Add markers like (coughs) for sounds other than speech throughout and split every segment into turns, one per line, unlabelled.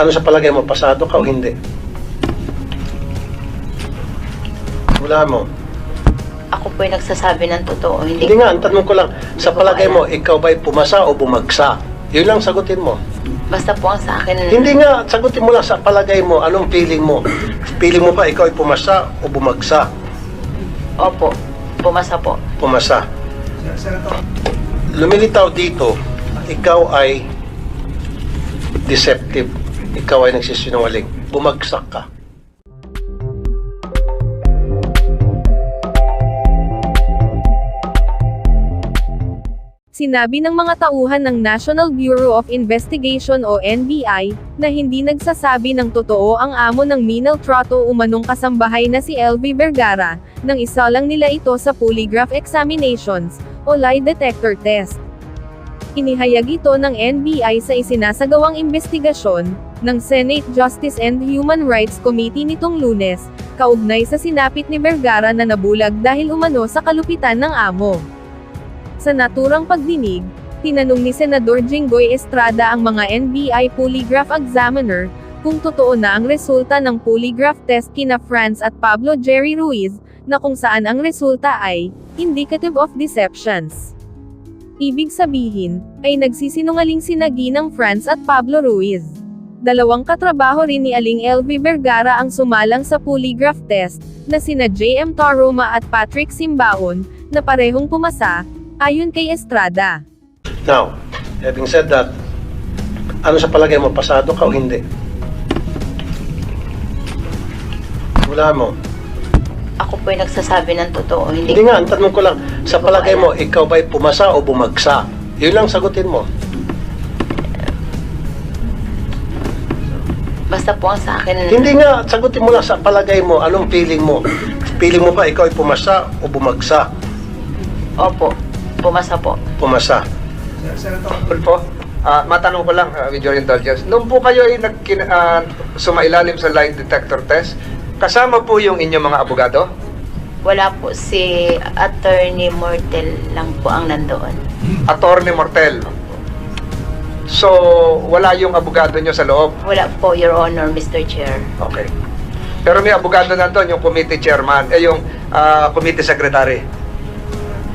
Ano sa palagay mo, pasado ka o hindi? Wala mo.
Ako po yung nagsasabi ng totoo. Hindi,
Hindi nga, ang tanong ko lang, sa palagay mo, ikaw ba'y pumasa o bumagsa? Yun lang sagutin mo.
Basta po ang sa akin,
Hindi nga, sagutin mo lang sa palagay mo, anong feeling mo? Feeling mo ba ikaw ay pumasa o bumagsa?
opo, pumasa po.
Pumasa. Lumilitaw dito, ikaw ay deceptive. Ikaw ay nagsisinungaling. Bumagsak ka.
Sinabi ng mga tauhan ng National Bureau of Investigation o NBI, na hindi nagsasabi ng totoo ang amo ng Minel Trato umanong kasambahay na si LV Vergara, nang isa lang nila ito sa polygraph examinations, o lie detector test. Inihayag ito ng NBI sa isinasagawang investigasyon, ng Senate Justice and Human Rights Committee nitong lunes, kaugnay sa sinapit ni Vergara na nabulag dahil umano sa kalupitan ng amo. Sa naturang pagdinig, tinanong ni Senador Jinggoy Estrada ang mga NBI polygraph examiner, kung totoo na ang resulta ng polygraph test kina Franz at Pablo Jerry Ruiz, na kung saan ang resulta ay, indicative of deceptions. Ibig sabihin, ay nagsisinungaling si Nagi ng Franz at Pablo Ruiz. Dalawang katrabaho rin ni Aling LV Vergara ang sumalang sa polygraph test, na sina JM Taroma at Patrick Simbaon, na parehong pumasa, ayon kay Estrada.
Now, having said that, ano sa palagay mo, pasado ka o hindi? Wala mo.
Ako po yung nagsasabi ng totoo. Hindi,
Hindi nga, ang tanong ko lang, sa palagay mo, ikaw ba'y pumasa o bumagsa? Yun lang sagutin mo.
Basta po ang sa akin,
Hindi nga, sagutin mo lang sa palagay mo, anong feeling mo? Feeling mo ba ikaw ay pumasa o bumagsa?
opo, pumasa po.
Pumasa.
Senator Tulfo, ah, matanong ko lang ah, with your indulgence. Noong po kayo ay nagkin, ah, sumailalim sa lie detector test, kasama po yung inyong mga abogado?
Wala po si Attorney Mortel lang po ang nandoon.
Attorney Mortel. So, wala yung abogado nyo sa loob?
Wala po, Your Honor, Mr. Chair.
Okay. Pero may abogado nandun, yung committee chairman, eh yung ah, committee secretary.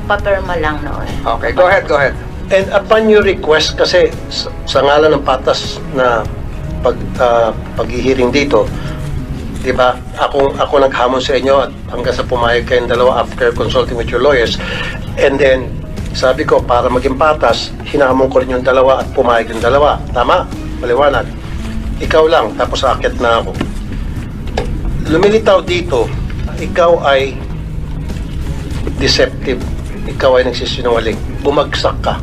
Papirma lang noon.
Okay, go ahead, go ahead.
And upon your request, kasi sa, sa ngalan ng patas na pag, ah, paghihiring dito, di ba, ako, ako naghamon sa inyo at hanggang sa pumayag kayong dalawa after consulting with your lawyers. And then, sabi ko, para maging patas, hinamon ko rin yung dalawa at pumayag yung dalawa. Tama? Maliwanag. Ikaw lang, tapos akit na ako. Lumilitaw dito, ikaw ay deceptive. Ikaw ay nagsisinungaling. Bumagsak ka.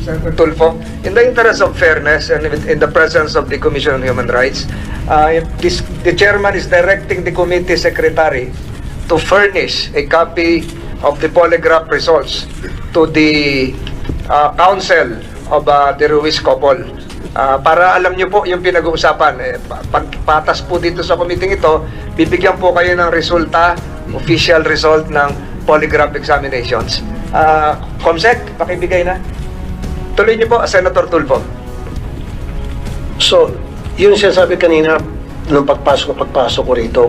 Senator Tulfo, in the interest of fairness and in the presence of the Commission on Human Rights, uh, this, the chairman is directing the committee secretary to furnish a copy of the polygraph results to the uh, council of uh, the Ruiz couple. Uh, para alam niyo po yung pinag-uusapan. Eh, pa- pagpatas po dito sa committee ito, bibigyan po kayo ng resulta, official result ng polygraph examinations. Uh, Comsec, pakibigay na. Tuloy niyo po, Senator Tulfo.
So, yun siya sabi kanina, nung pagpasok pagpasok ko rito,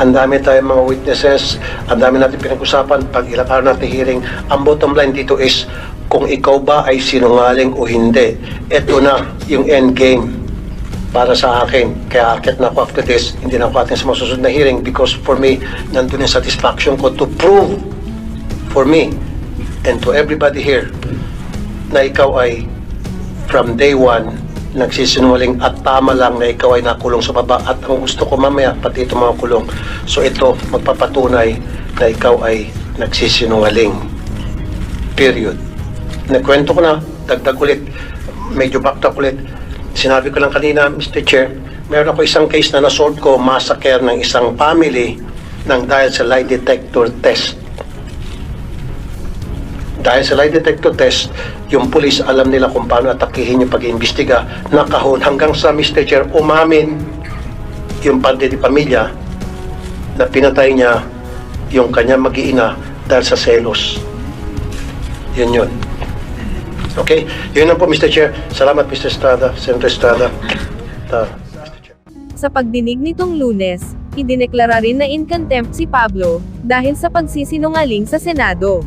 ang dami tayong mga witnesses, ang dami natin pinag-usapan, pag ilang araw natin hearing, ang bottom line dito is, kung ikaw ba ay sinungaling o hindi. Ito na yung end game para sa akin. Kaya akit na ako after this, hindi na ako atin sa masusunod na hearing because for me, nandun yung satisfaction ko to prove for me and to everybody here na ikaw ay from day one nagsisinungaling at tama lang na ikaw ay nakulong sa baba at ang gusto ko mamaya pati ito mga kulong. So ito magpapatunay na ikaw ay nagsisinungaling. Period. Nagkwento ko na dagdag ulit medyo up ulit. Sinabi ko lang kanina Mr. Chair meron ako isang case na nasolve ko massacre ng isang family ng dahil sa lie detector test. Dahil sa lie detector test, yung pulis alam nila kung paano atakihin yung pag-iimbestiga. Nakahon hanggang sa Mr. Chair umamin yung padre di pamilya na pinatay niya yung kanya mag-iina dahil sa selos. Yun yun. Okay? Yun lang po Mr. Chair. Salamat Mr. Estrada, Senator Estrada. Chair.
Sa pagdinig nitong lunes, idineklara rin na in contempt si Pablo, dahil sa pagsisinungaling sa Senado.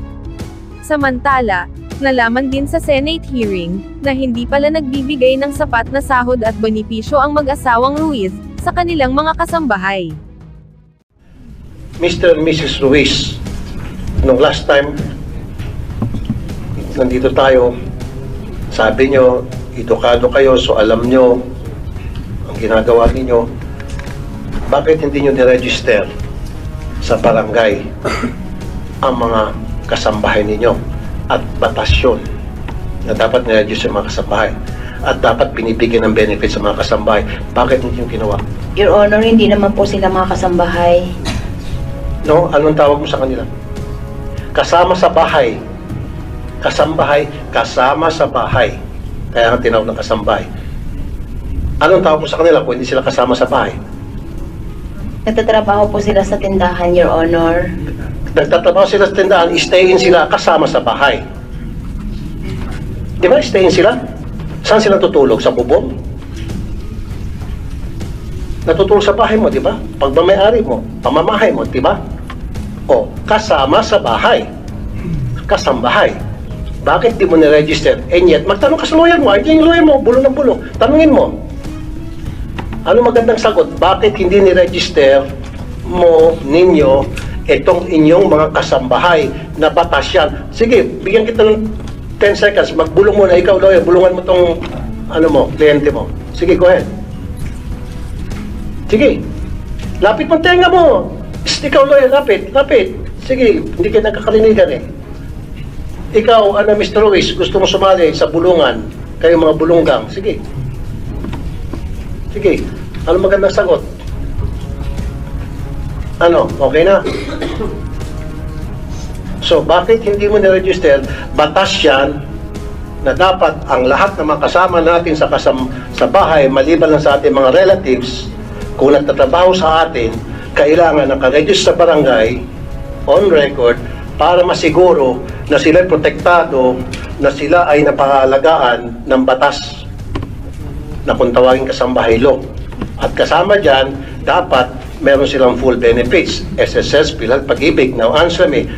Samantala, nalaman din sa Senate hearing, na hindi pala nagbibigay ng sapat na sahod at benepisyo ang mag-asawang Ruiz, sa kanilang mga kasambahay.
Mr. and Mrs. Ruiz, nung last time, nandito tayo, sabi nyo, edukado kayo, so alam nyo ang ginagawa ninyo. Bakit hindi nyo niregister sa barangay ang mga kasambahay ninyo at batas yun na dapat niregister sa mga kasambahay at dapat binibigyan ng benefit sa mga kasambahay. Bakit hindi nyo ginawa?
Your Honor, hindi naman po sila mga kasambahay.
No? Anong tawag mo sa kanila? Kasama sa bahay. Kasambahay, kasama sa bahay. Kaya nga tinawag ng kasambahay. Anong tawag mo sa kanila kung hindi sila kasama sa bahay?
Nagtatrabaho po sila sa tindahan, Your Honor.
Nagtatrabaho sila sa tindahan, stay in sila kasama sa bahay. Di ba, stay in sila? Saan sila tutulog? Sa bubong? Natutulog sa bahay mo, di ba? Pagmamayari mo, pamamahay mo, di ba? O, kasama sa bahay. Kasambahay. Bakit di mo na-register? And yet, magtanong ka sa lawyer mo. Ay, yung lawyer mo, bulong ng bulong. Tanungin mo. Ano magandang sagot? Bakit hindi ni-register mo, ninyo, itong inyong mga kasambahay na batas yan? Sige, bigyan kita ng 10 seconds. Magbulong mo na ikaw, lawyer. Bulungan mo tong ano mo, kliyente mo. Sige, go ahead. Sige. Lapit mo tenga mo. Psst, ikaw, lawyer, lapit, lapit. Sige, hindi ka nagkakalinigan eh. Ikaw, ano, Mr. Ruiz, gusto mo sumali sa bulungan. Kayo mga bulunggang. Sige. Sige. Ano magandang sagot? Ano, okay na? So, bakit hindi mo na-register? Batas yan na dapat ang lahat ng mga kasama natin sa, kasam, sa bahay, maliban lang sa ating mga relatives, kung nagtatrabaho sa atin, kailangan nakaregister sa barangay, on record, para masiguro na sila protektado, na sila ay napahalagaan ng batas na kung tawagin kasambahay law. At kasama dyan, dapat meron silang full benefits. SSS, Pilar, Pag-ibig. Now answer me,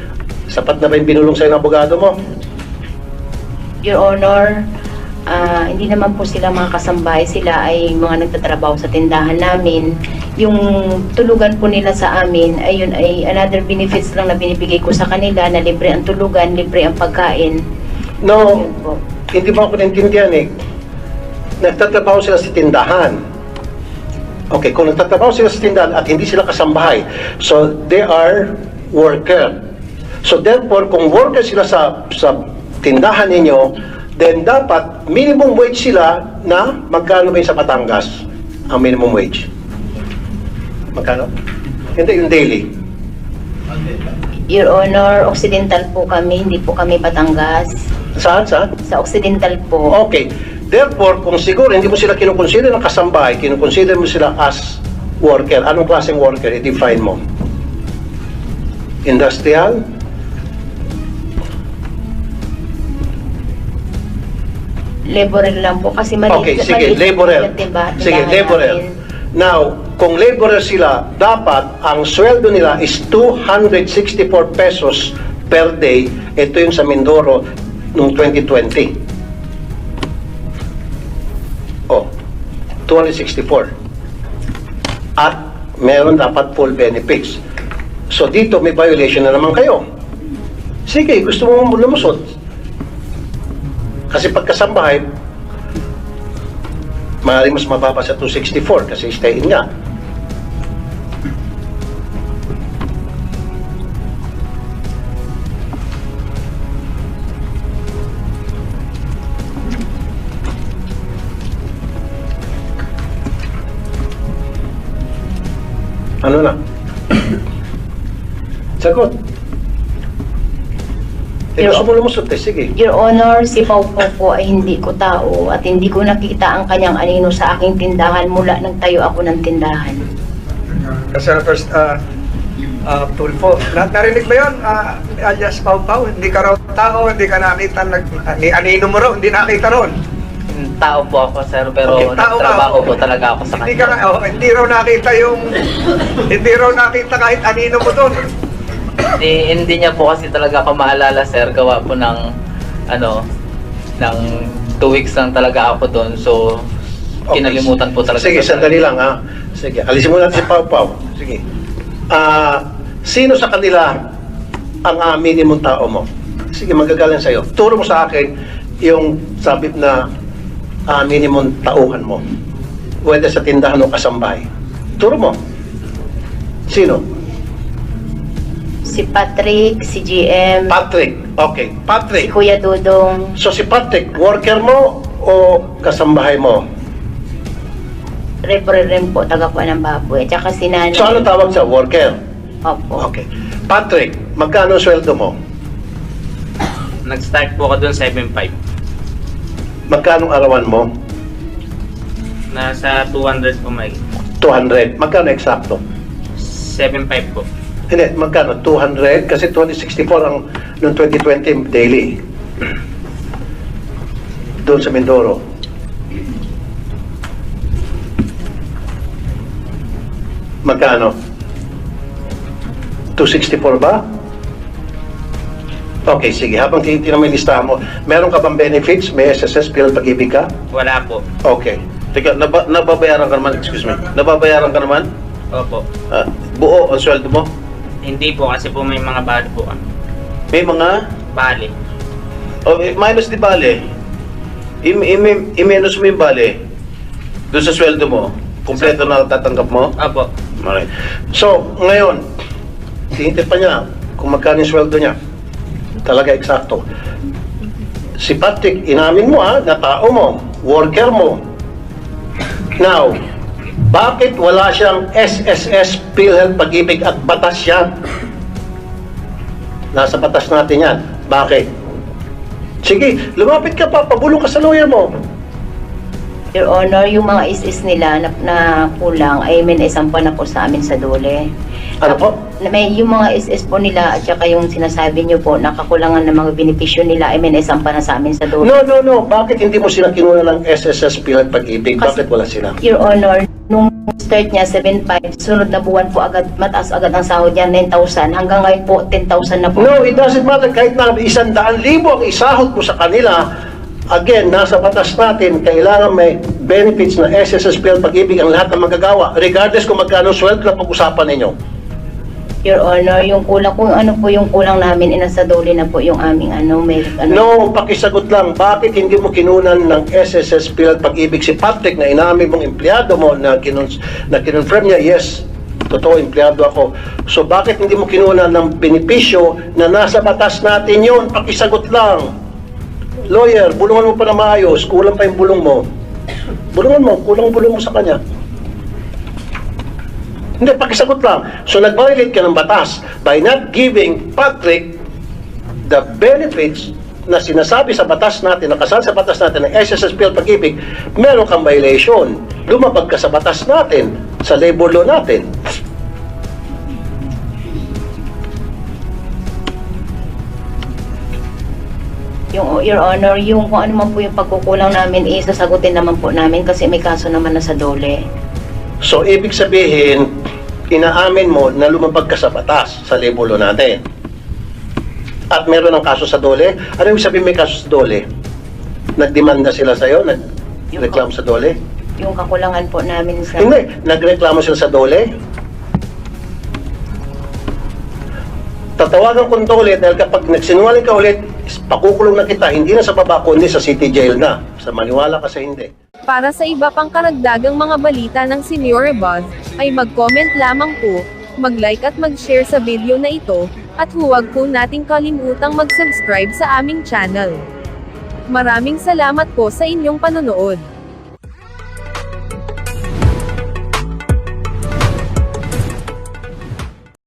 sapat na ba yung binulong sa'yo ng abogado mo?
Your Honor, ah, hindi naman po sila mga kasambahay. Sila ay mga nagtatrabaho sa tindahan namin. Yung tulugan po nila sa amin, ayun ay another benefits lang na binibigay ko sa kanila na libre ang tulugan, libre ang pagkain.
No,
Yun po.
hindi mo ako naintindihan eh. Nagtatrabaho sila sa tindahan. Okay, kung nagtatrabaho sila sa tindahan at hindi sila kasambahay, so they are worker. So therefore, kung worker sila sa, sa tindahan ninyo, then dapat minimum wage sila na magkano ba sa Batangas ang minimum wage? Magkano? Hindi, yung daily.
Your Honor, Occidental po kami, hindi po kami Batangas.
Saan, saan?
Sa Occidental po.
Okay. Therefore, kung siguro hindi mo sila kinukonsider ng kasambahay, kinukonsider mo sila as worker, anong klaseng worker? I-define mo. Industrial?
Laborer lang po kasi mali.
Okay, sige, laborer.
timba-
Sige, laborer. Now, kung laborer sila, dapat ang sweldo nila is 264 pesos per day. Ito yung sa Mindoro noong 2020. 264. At meron dapat full benefits. So dito may violation na naman kayo. Sige, gusto mo lumusot. Kasi pagkasambahay, maaaring mas mababa sa 264 kasi stay in nga. Ano na? (coughs) Sagot. Eh,
Your-
gusto mo lumusot eh, sige.
Your Honor, si Pau Pau po ay hindi ko tao at hindi ko nakita ang kanyang anino sa aking tindahan mula nang tayo ako ng tindahan.
Kasi first, uh, uh, Tulfo, na narinig ba yun? Uh, alias Pau Pau, hindi ka raw tao, hindi ka nakita, nag, ni Anino mo raw, hindi nakita ron.
Tao po ako, sir, pero
Okay, tao ka
nagtrabaho po talaga ako sa
Hindi ka
kanya.
oh, hindi raw nakita yung, hindi raw nakita kahit anino mo doon.
Hindi, hindi niya po kasi talaga ako maalala, sir. Gawa po ng, ano, ng two weeks lang talaga ako doon. So,
Okay.
kinalimutan po talaga.
Sige,
sa-
sandali lang ha. Sige, alisin mo natin si Pau Pau. Sige. Ah, sino sa kanila ang aminin mong tao mo? Sige, magagaling sa'yo. Turo mo sa akin yung sabit na aminin mong tauhan mo. Whether sa tindahan o kasambahay. Turo mo. Sino?
Si Patrick, si GM,
Patrick. Okay,
si
Patrick.
Kuya Dudong,
So si Patrick, worker mo o kasambahay mo?
referee rin po, taga po ng baboy. At saka si Nanay.
So ano tawag sa worker?
Opo.
Okay. Patrick, magkano sweldo mo?
Nag-start po ako doon 7.5.
Magkano arawan mo?
Nasa 200 po may.
200. Magkano eksakto?
7.5 po.
Hindi, magkano? 200? Kasi 2064 ang noong 2020 daily. Doon sa Mindoro. Magkano? 264 ba? Okay, sige. Habang tinitingnan mo yung listahan mo, meron ka bang benefits? May SSS, PL pag-ibig ka?
Wala po.
Okay.
Teka, naba, nababayaran ka naman, excuse me, nababayaran ka naman?
Opo.
Ah, buo ang sweldo mo?
Hindi po kasi po may mga bali po kami.
May mga,
Bali.
oh, eh, minus di bale. I, i, i-minus mo yung bale. Doon sa sweldo mo, kumpleto na tatanggap mo?
Opo.
Alright.
So, ngayon, tingin pa niya kung magkano yung sweldo niya. Talaga eksakto. Si Patrick, inamin mo ha, na tao mo, worker mo. Now, bakit wala siyang SSS, PhilHealth, Pag-ibig at batas yan? Nasa batas natin yan. Bakit? Sige, lumapit ka pa, pabulong ka sa lawyer mo.
Your Honor, yung mga is-is nila na, na kulang ay minaisampa na po sa amin sa dole.
Ano po?
Na may yung mga is-is po nila at saka yung sinasabi niyo po na kakulangan ng mga benepisyo nila ay minaisampa na sa amin sa dole.
No, no, no. Bakit hindi mo sila kinuna ng SSS, PhilHealth, Pag-ibig?
Kasi-
Bakit wala sila?
Your Honor, nung start niya 7.5, sunod na buwan po agad, mataas agad ang sahod niya, 9,000. Hanggang ngayon po, 10,000 na po.
No, it doesn't matter. Kahit na isang daan libo ang isahod mo sa kanila, again, nasa batas natin, kailangan may benefits na SSS, PL, pag-ibig ang lahat ng magagawa. Regardless kung magkano sweldo na pag-usapan ninyo.
Your Honor, yung kulang, kung ano po yung kulang namin, inasa dole na po yung aming ano, may, ano,
No, pakisagot lang, bakit hindi mo kinunan ng SSS, PL, pag-ibig si Patrick na inamin mong empleyado mo na, kinun na kinonfirm niya, yes, totoo, empleyado ako. So bakit hindi mo kinunan ng benepisyo na nasa batas natin yon? Pakisagot lang. Lawyer, bulungan mo pa na maayos, kulang pa yung bulong mo. Bulungan mo, kulang ang bulong mo sa kanya. Hindi, pakisagot lang. So nag-violate ka ng batas by not giving Patrick the benefits na sinasabi sa batas natin, nakasal sa batas natin ng SSSPL pag-ibig, meron kang violation. Lumabag ka sa batas natin, sa labor law natin.
Yung, Your Honor, yung kung ano man po yung pagkukulang namin, eh, sasagutin naman po namin kasi may kaso naman na sa dole.
So, ibig sabihin, inaamin mo na lumabag ka sa batas, sa law natin. At meron ng kaso sa dole. Ano yung sabihin may kaso sa dole? Nagdemanda sila sa'yo? Nagreklamo sa dole?
Yung kakulangan po namin sa...
Hindi. Nagreklamo sila sa dole? Tatawagan ko nito ulit dahil kapag nagsinungaling ka ulit, pakukulong na kita, hindi na sa baba, kundi sa city jail na. Sa maniwala ka sa hindi.
Para sa iba pang karagdagang mga balita ng Senior Buzz, ay mag-comment lamang po, mag-like at mag-share sa video na ito, at huwag po nating kalimutang mag-subscribe sa aming channel. Maraming salamat po sa inyong panonood.